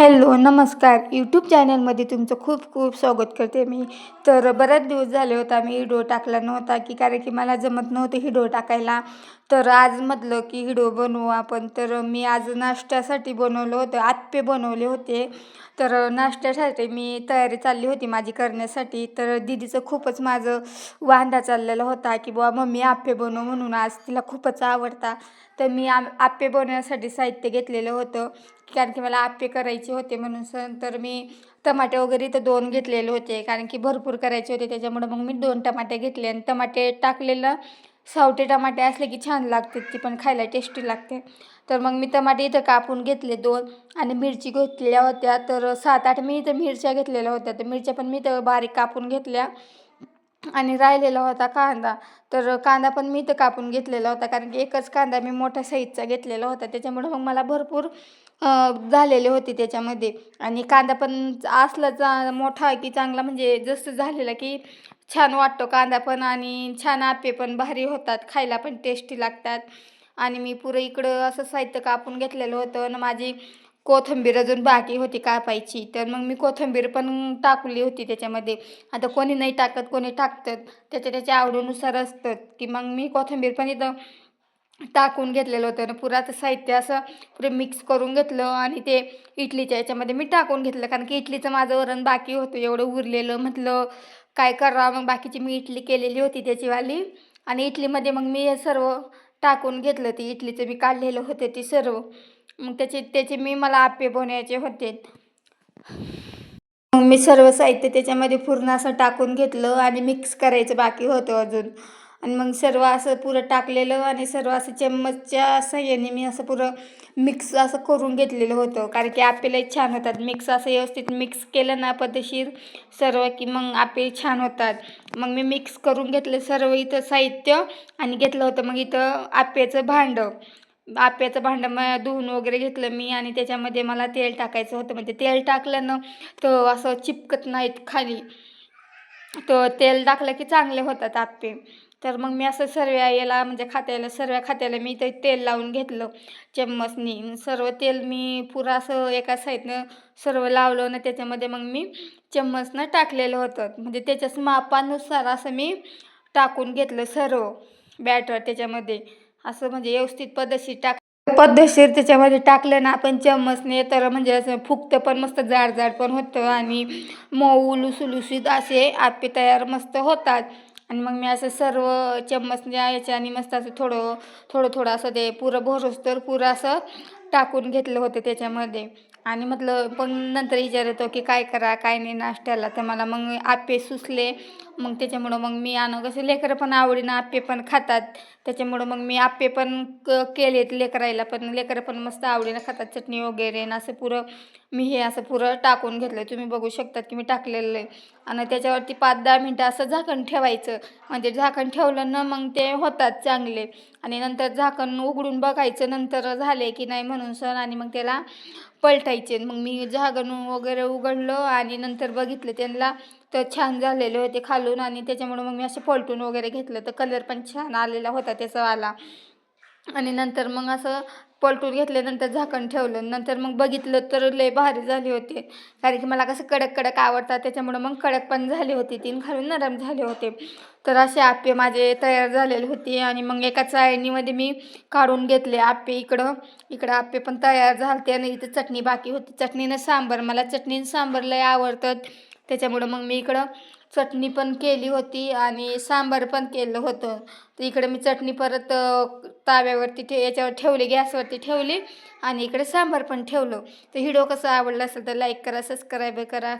Hello नमस्कार. YouTube चॅनलमध्ये तुमचं खूप खूप स्वागत करते मी. तर बऱ्याच दिवस झाले होता मी हिडो टाकला नव्हता की कारण की मला जमत नव्हतं हिडो टाकायला. तर आज म्हटलं की हिडो बनवू आपण. तर मी आज नाश्त्यासाठी बनवलं होतं आत्पे बनवले होते. तर नाश्त्यासाठी मी तयारी चालली होती माझी करण्यासाठी. तर दिदीचं खूपच माझं वांदा चाललेला होता की बुवा मम्मी आप्पे बनव म्हणून आज तिला खूपच आवडता. तर मी आ आप्पे बनवण्यासाठी साहित्य घेतलेलं होतं. कारण की मला आप्पे करायचे होते म्हणून सण तर मी टमाटे वगैरे तर दोन घेतलेले होते. कारण की भरपूर करायचे होते. त्याच्यामुळं मग मी दोन टमाटे घेतले आणि टमाटे टाकलेलं सावटे टमाटे असले की छान लागते ती पण खायला टेस्टी लागते. तर मग मी टमाटे इथं कापून घेतले दोन आणि मिरची घेतलेल्या होत्या. तर सात आठ मी इथं मिरच्या घेतलेल्या होत्या. तर मिरच्या पण मी इथं बारीक कापून घेतल्या. आणि राहिलेला होता कांदा. तर कांदा पण मी तर कापून घेतलेला होता कारण की एकच कांदा मी मोठ्या साईजचा घेतलेला होता. त्याच्यामुळं मग मला भरपूर झालेले होते त्याच्यामध्ये. आणि कांदा पण असला चा मोठा की चांगला म्हणजे जसं झालेला की छान वाटतो कांदा पण आणि छान आपे पण भारी होतात खायला पण टेस्टी लागतात. आणि मी पुरं इकडं असं साहित्य कापून घेतलेलं होतं. आणि माझी कोथिंबीर अजून बाकी होती कापायची. तर मग मी कोथिंबीर पण टाकली होती त्याच्यामध्ये. आता कोणी नाही टाकत कोणी टाकतात त्याच्या त्याच्या आवडीनुसार असतं. की मग मी कोथिंबीर पण इथं टाकून घेतलेलं होतं. आणि पुराचं साहित्य असं पुरे मिक्स करून घेतलं आणि ते इडलीच्या याच्यामध्ये मी टाकून घेतलं. कारण की इडलीचं माझं वरण बाकी होतं. एवढं उरलेलं म्हटलं काय करावं? मग बाकीची मी इडली केलेली होती त्याचीवाली. आणि इडलीमध्ये मग मी हे सर्व टाकून घेतलं. ती इडलीचं मी काढलेलं होतं ती सर्व. मग त्याचे त्याचे मी मला आप्पे बनवायचे होते. मग मी सर्व साहित्य त्याच्यामध्ये पूर्ण असं टाकून घेतलं आणि मिक्स करायचं बाकी होतं अजून. आणि मग सर्व असं पुरं टाकलेलं आणि सर्व असं चम्मचच्या सहाय्याने मी असं पुरं मिक्स असं करून घेतलेलं होतं. कारण की आपेलाही छान होतात. मिक्स असं व्यवस्थित मिक्स केलं ना पद्धतशीर सर्व की मग आपे छान होतात. मग मी मिक्स करून घेतलं सर्व इथं साहित्य आणि घेतलं होतं. मग इथं आप्याचं भांडं. आप्याचं भांडं मग धुवून वगैरे घेतलं मी आणि त्याच्यामध्ये मला तेल टाकायचं होतं. म्हणजे तेल टाकलं ना तर असं चिपकत नाहीत खाली. तर तेल टाकलं की चांगले होतात आप्पे. तर मग मी असं सर्व याला म्हणजे खात्याला सर्व खात्याला मी ते तेल लावून घेतलं चम्मचनी. सर्व तेल मी पुरा असं एका साईडनं सर्व लावलं ना त्याच्यामध्ये मग मी चम्मचनं टाकलेलं होतं. म्हणजे त्याच्याच मापानुसार असं मी टाकून घेतलं सर्व बॅटर त्याच्यामध्ये. असं म्हणजे व्यवस्थित पद्धतशीर टाक पद्धतशीर त्याच्यामध्ये टाकलं ना आपण चम्मचने तर म्हणजे असं फुगतं पण मस्त जाड जाड पण होतं आणि मऊ लुसुलुसीत असे आपे तयार मस्त होतात. आणि मग मी असं सर्व चम्मचच्या याच्याने मस्त असं थोडं थोडं थोडं असं ते पुरं भरोस तर पुरं असं टाकून घेतलं होतं त्याच्यामध्ये. आणि म्हटलं पण नंतर विचारतो की काय करा काय नाही नाश्त्याला. तर मला मग आप्पे सुचले. मग त्याच्यामुळं मग मी आणू कसं लेकरं पण आवडीनं आप्पे पण खातात. त्याच्यामुळं मग मी आप्पे पण क केलेत लेकरायला पण लेकरं पण मस्त आवडीनं खातात. चटणी वगैरे आणि असं पुरं मी हे असं पुरं टाकून घेतलं तुम्ही बघू शकतात की मी टाकलेलं आहे. आणि त्याच्यावरती पाच दहा मिनटं असं झाकण ठेवायचं. म्हणजे झाकण ठेवलं ना मग ते होतात चांगले. आणि नंतर झाकण उघडून बघायचं नंतर झाले की नाही म्हणून सण आणि मग त्याला पलटायचे. मग मी झाकण वगैरे उघडलं आणि नंतर बघितलं त्यांना तर छान झालेले होते खालून आणि त्याच्यामुळे मग मी असं पलटून वगैरे घेतलं. तर कलर पण छान आलेला होता त्याचा आला आणि नंतर मग असं पलटून घेतल्यानंतर झाकण ठेवलं. नंतर मग बघितलं तर लय भारी झाली होती. कारण की मला कसं कडक कडक आवडतात. त्याच्यामुळं मग कडक पण झाली होती तीन खालून नरम झाले होते. तर असे आप्पे माझे तयार झालेले होते आणि मग एका चाळणीमध्ये मी काढून घेतले आप्पे इकडं. इकडं आप्पे पण तयार झाले आणि इथं चटणी बाकी होती. चटणीनं सांबर. मला चटणी सांबर लय आवडतात. त्याच्यामुळं मग मी इकडं चटणी पण केली होती आणि सांबार पण केलं होतं. तर इकडे मी चटणी परत ताव्यावरती ठे याच्यावर ठेवली गॅसवरती ठेवली आणि इकडे सांबार पण ठेवलं. तर व्हिडिओ कसं आवडला असेल तर लाईक करा सबस्क्राईब करा.